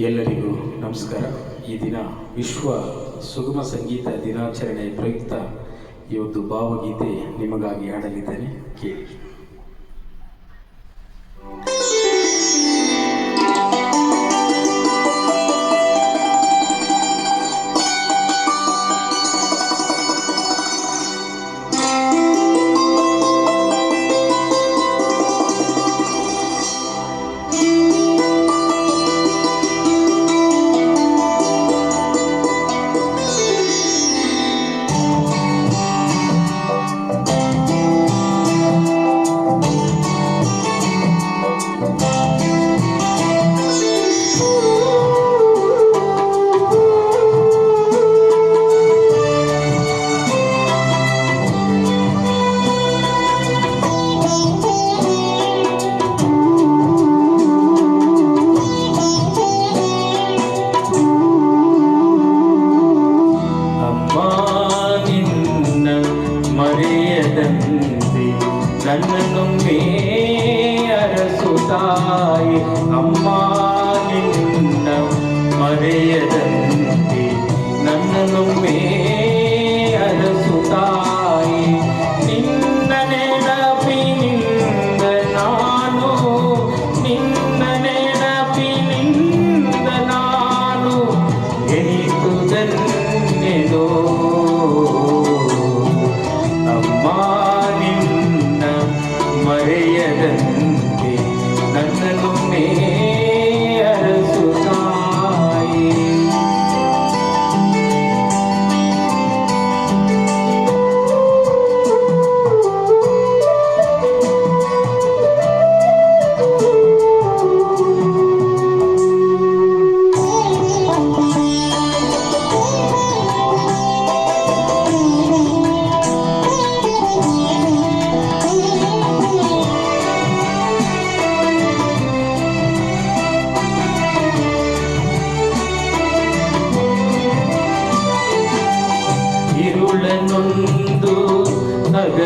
ಎಲ್ಲರಿಗೂ ನಮಸ್ಕಾರ. ಈ ದಿನ ವಿಶ್ವ ಸುಗಮ ಸಂಗೀತ ದಿನಾಚರಣೆ ಪ್ರಯುಕ್ತ ಈ ಒಂದು ಭಾವಗೀತೆ ನಿಮಗಾಗಿ ಹಾಡಲಿದ್ದೇನೆ. ಕೇಳಿ. কোথায়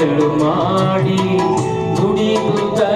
செல்லும் மாடி துடிதுதா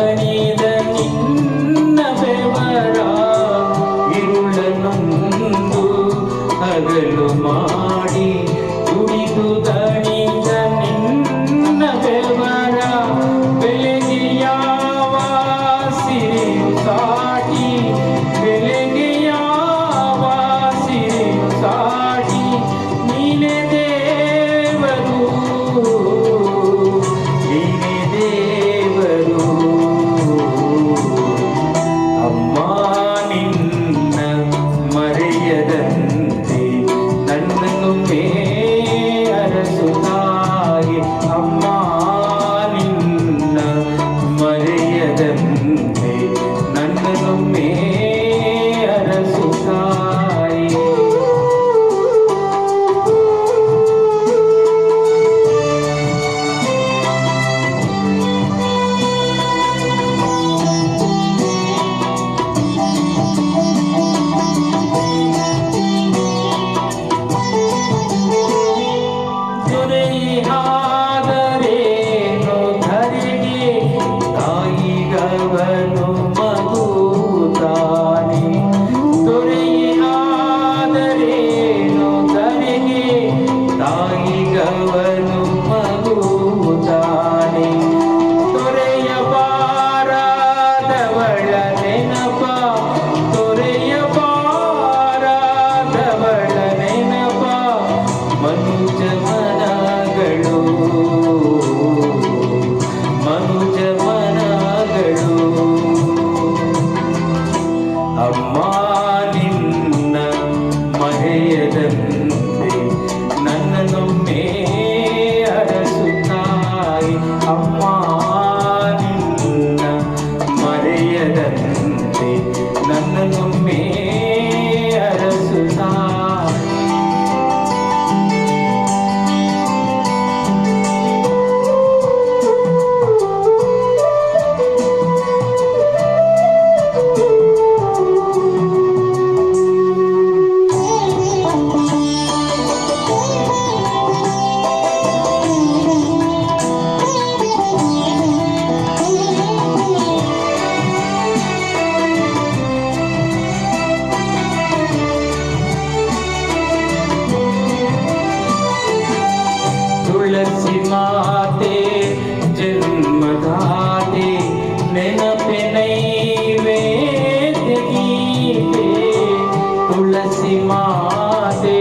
ಮಾತೆ